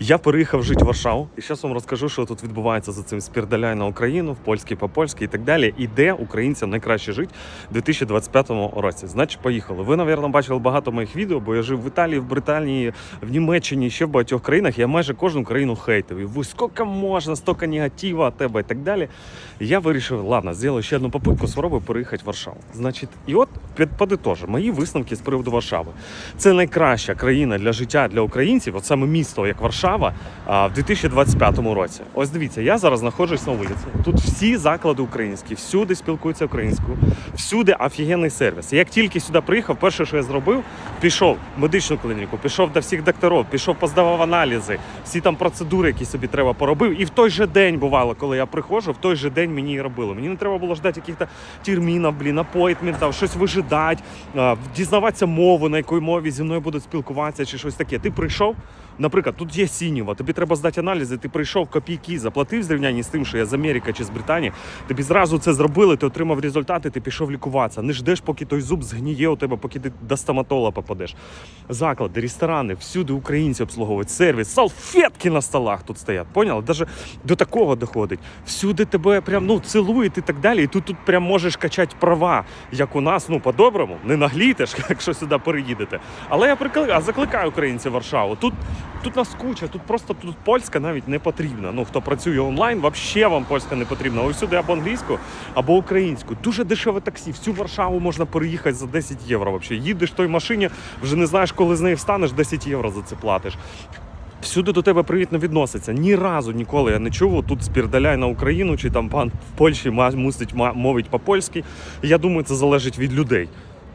Я переїхав жити в Варшаву, і зараз вам розкажу, що тут відбувається за цим спірдаляй на Україну, в польський по польськи і так далі. І де українцям найкраще жити в 2025 році. Значить, поїхали. Ви, напевно, бачили багато моїх відео, бо я жив в Італії, в Британії, в Німеччині, ще в багатьох країнах. Я майже кожну країну хейтив. І ви скільки можна, стільки негатива тебе і так далі. Я вирішив, ладно, зроблю ще одну попитку, спробую переїхати в Варшаву. Значить, і от під- мої висновки з приводу Варшави. Це найкраща країна для життя для українців, от саме місто, як Варшава, в 2025 році. Ось дивіться, я зараз знаходжусь на вулиці. Тут всі заклади українські, всюди спілкуються українською, всюди офігенний сервіс. Як тільки сюди приїхав, перше, що я зробив, пішов в медичну клініку, пішов до всіх докторів, пішов, поздавав аналізи, всі там процедури, які собі треба поробив. І в той же день бувало, коли я приходжу, в той же день мені і робили. Мені не треба було ждати якихось термінів, блін, апойтментів, щось вижидати, а, дізнаватися мову, на якій мові зі мною будуть спілкуватися, чи щось таке. Ти прийшов, наприклад, тут є сінєва, тобі треба здати аналізи, ти прийшов копійки, заплатив зрівнянні з тим, що я з Америки чи з Британії. Тобі зразу це зробили, ти отримав результати, ти пішов лікуватися. Не ждеш, поки той зуб згніє у тебе, поки ти до стоматолога попадеш. Заклади, ресторани, всюди українці обслуговують сервіс, салфетки на столах тут стоять. Поняли? Даже до такого доходить. Всюди тебе прям ну цілують і так далі. І тут тут прям можеш качати права, як у нас, ну по-доброму, не наглітиш, якщо сюди переїдете. Але я прикликаю, закликаю українців Варшаву. Тут Тут нас куча, тут просто тут польська навіть не потрібна. Ну хто працює онлайн, взагалі вам польська не потрібна. Ось сюди або англійську, або українську. Дуже дешеве таксі. Всю Варшаву можна переїхати за 10 євро. Вообще. Їдеш той машині, вже не знаєш, коли з неї встанеш, 10 євро за це платиш. Всюди до тебе привітно відноситься. Ні разу ніколи я не чув. Тут спірдаляй на Україну, чи там пан в Польщі мусить мовить по-польськи. Я думаю, це залежить від людей.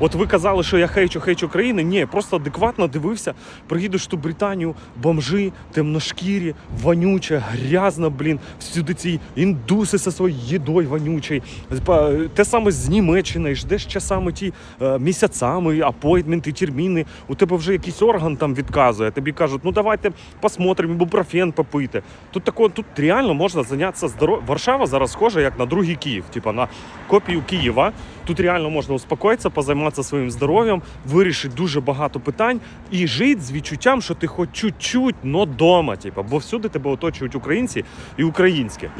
От ви казали, що я хейчу, хейчу країни. Ні, просто адекватно дивився. Приїдеш в ту Британію, бомжи, темношкірі, вонюче, грязно, блін. Всюди ці індуси зі своєю їдою вонючою. Те саме з Німеччини, ждеш часами ті е, місяцями, апойтменти, терміни. У тебе вже якийсь орган там відказує. Тобі кажуть, ну давайте посмотримо, ібупрофен попити. Тут тако, тут реально можна зайнятися здоров'ям. Варшава зараз схожа як на другий Київ, типа на копію Києва. Тут реально можна успокоїтися, позайматися своїм здоров'ям, вирішить дуже багато питань і жити з відчуттям, що ти хоч чуть-чуть, но дома, типу, бо всюди тебе оточують українці і українське.